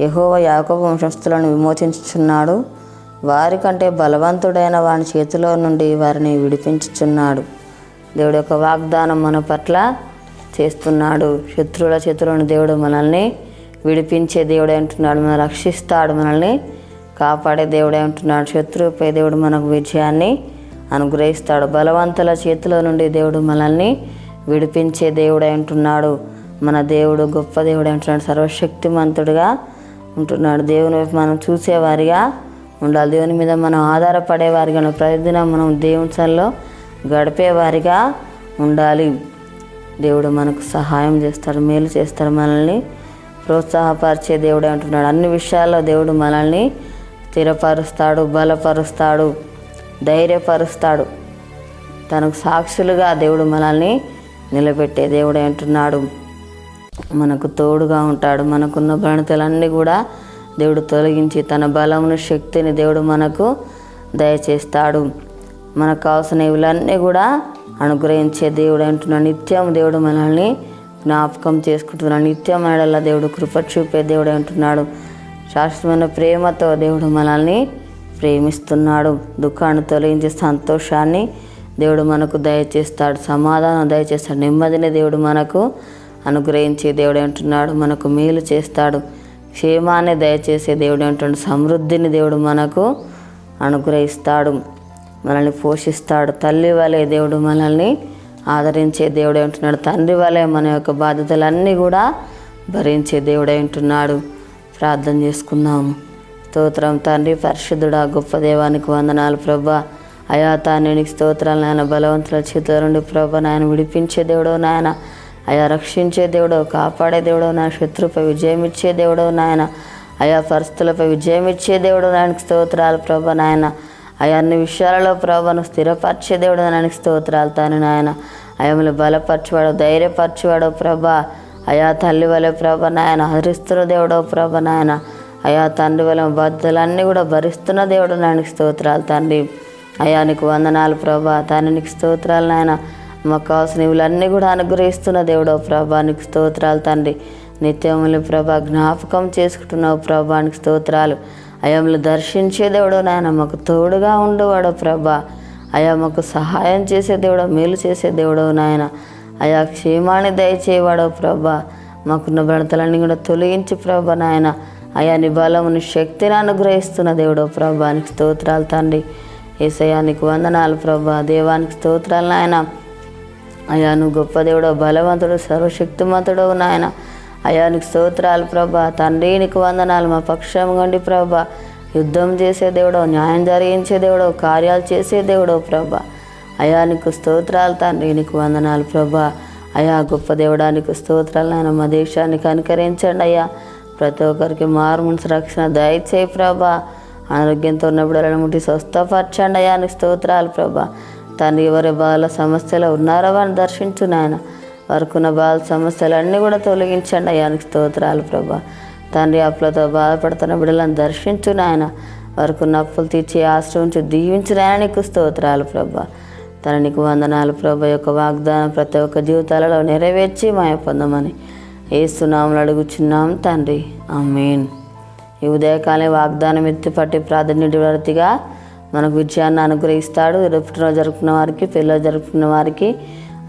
యహోవ యాకోబు వంశస్థులను విమోచించుచున్నాడు. వారికంటే బలవంతుడైన వాని చేతిలో నుండి వారిని విడిపించుచున్నాడు. దేవుడు యొక్క వాగ్దానం మన పట్ల చేస్తున్నాడు. శత్రువుల చేతిలోని దేవుడు మనల్ని విడిపించే దేవుడే అంటున్నాడు మనల్ని రక్షిస్తాడు. మనల్ని కాపాడే దేవుడే అంటున్నాడు శత్రువుపై దేవుడు మనకు విజయాన్ని అనుగ్రహిస్తాడు. బలవంతుల చేతిలో నుండి దేవుడు మనల్ని విడిపించే దేవుడే అంటున్నాడు మన దేవుడు గొప్ప దేవుడే అంటున్నాడు సర్వశక్తిమంతుడుగా ఉంటున్నాడు దేవుని వైపు మనం చూసేవారిగా ఉండాలి. దేవుని మీద మనం ఆధారపడేవారిగా ఉండాలి. ప్రతిదినం మనం దేవుని సల్లో గడిపేవారిగా ఉండాలి. దేవుడు మనకు సహాయం చేస్తాడు మేలు చేస్తాడు మనల్ని ప్రోత్సాహపరిచే దేవుడే అంటున్నాడు. అన్ని విషయాల్లో దేవుడు మనల్ని స్థిరపరుస్తాడు బలపరుస్తాడు ధైర్యపరుస్తాడు. తనకు సాక్షులుగా దేవుడు మనల్ని నిలబెట్టే దేవుడే అంటున్నాడు. మనకు తోడుగా ఉంటాడు. మనకున్న ప్రణతలన్నీ కూడా దేవుడు తొలగించి తన బలమును శక్తిని దేవుడు మనకు దయచేస్తాడు. మనకు కావాల్సిన ఇవులన్నీ కూడా అనుగ్రహించే దేవుడు అంటున్నాడు నిత్యం దేవుడు మనల్ని జ్ఞాపకం చేసుకుంటున్నాడు నిత్యం మనల దేవుడు కృప చూపే దేవుడు అంటున్నాడు. శాశ్వతమైన ప్రేమతో దేవుడు మనల్ని ప్రేమిస్తున్నాడు. దుఃఖాన్ని తొలగించే సంతోషాన్ని దేవుడు మనకు దయచేస్తాడు. సమాధానం దయచేస్తాడు. నెమ్మదిని దేవుడు మనకు అనుగ్రహించే దేవుడు అంటున్నాడు మనకు మేలు చేస్తాడు. క్షేమాన్ని దయచేసే దేవుడు అంటున్నాడు సమృద్ధిని దేవుడు మనకు అనుగ్రహిస్తాడు మనల్ని పోషిస్తాడు. తల్లి వలె దేవుడు మనల్ని ఆదరించే దేవుడే ఉంటున్నాడు తండ్రి వలె మన యొక్క బాధ్యతలన్నీ కూడా భరించే దేవుడే ఉంటున్నాడు ప్రార్థన చేసుకుందాము స్తోత్రం. తండ్రి పరిశుద్ధుడా గొప్ప దేవానికి వందనాలు ప్రభా. అయా తానేనికి స్తోత్రాలు నాయన. బలవంతుల చేతుల నుండి ప్రభ నాయన విడిపించే దేవుడు నాయన. అయా రక్షించే దేవుడు కాపాడే దేవుడు నా శత్రుపై విజయం ఇచ్చే దేవుడు నాయన. అయా పరిస్థితులపై విజయం ఇచ్చే దేవుడు నాయనకి స్తోత్రాలు ప్రభా నాయన. అయా అన్ని విషయాలలో ప్రభాను స్థిరపరిచే దేవుడు నాయనకి స్తోత్రాలు తాను నాయన. అయములు బలపరచువాడు ధైర్యపరచువాడు ప్రభా. అయా తల్లి వలె ప్రభ నాయన హరిస్తున్న దేవుడో ప్రభ నాయన. అయా తండ్రి వలె బద్దలన్నీ కూడా భరిస్తున్న దేవుడు నాయనకి స్తోత్రాలు తండ్రి. అయా నీకు వందనాలు ప్రభా తాను నీకు స్తోత్రాలు నాయన. మాకు కావాల్సిన కూడా అనుగ్రహిస్తున్న దేవుడో ప్రభానికి స్తోత్రాలు తండ్రి. నిత్యములు ప్రభా జ్ఞాపకం చేసుకుంటున్నావు ప్రభానికి స్తోత్రాలు. అయములు దర్శించే దేవుడు నాయన మాకు తోడుగా ఉండేవాడు ప్రభా. అయా మాకు సహాయం చేసే దేవుడు మేలు చేసే దేవుడు నాయన. అయా క్షేమాన్ని దయచేవాడో ప్రభా. మాకున్న బ్రతలన్నీ కూడా తొలగించి ప్రభా నాయన. అయా నీ బలముని శక్తిని అనుగ్రహిస్తున్న దేవుడు ప్రభానికి స్తోత్రాలు తండ్రి. ఏసయానికి వందనాలు ప్రభా. దేవానికి స్తోత్రాలు నాయన. అయా నువ్వు గొప్ప దేవుడు బలవంతుడు సర్వశక్తిమంతుడు నాయన. అయా నీకు స్తోత్రాలు ప్రభా. తండ్రి నీకు వందనాలు. మా పక్షం గండి ప్రభా యుద్ధం చేసే దేవుడో న్యాయం జరిగించే దేవుడో కార్యాలు చేసే దేవుడో ప్రభా. అయా నీకు స్తోత్రాలు తండ్రి నీకు వందనాలు ప్రభా. అయా గొప్ప దేవుడా నీకు స్తోత్రాలు నాయన. మా దేశాన్ని కనుకరించండి అయ్యా. ప్రతి ఒక్కరికి మారుమనసు రక్షణ దయచేయి ప్రభా. ఆరోగ్యంతో ఉన్నప్పుడు ముట్టి స్వస్థపరచండి అయ్యా నీకు స్తోత్రాలు ప్రభా. తండ్రి ఎవరి బాల సమస్యలు ఉన్నారో వారిని దర్శించు నాయన. వారికున్న బాల సమస్యలన్నీ కూడా తొలగించండి అయ్యానికి స్తోత్రాలు ప్రభా. తండ్రి అప్పులతో బాధపడుతున్న బిడ్డలను దర్శించు నాయన. వారికున్న అప్పులు తీర్చి ఆశ్రయించి దీవించు నాయన నీకు స్తోత్రాలు ప్రభా. తన నీకు వందనాలు ప్రభా. యొక్క వాగ్దానం ప్రతి ఒక్క జీవితాలలో నెరవేర్చి మాయ పొందమని ఏసునాములు అడుగుచున్నాం తండ్రి. ఆమేన్. ఈ ఉదయకాలం వాగ్దానం ఎత్తిపట్టి వర్తిగా మనకు విజయాన్ని అనుగ్రహిస్తాడు. పుట్టినరోజు జరుపుకున్న వారికి పిల్లలు జరుపుకున్న వారికి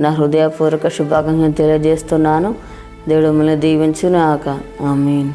నా హృదయపూర్వక శుభాకాంక్షలు తెలియజేస్తున్నాను. దేవుడు మిమ్మల్ని దీవించునాక ఆమీన్.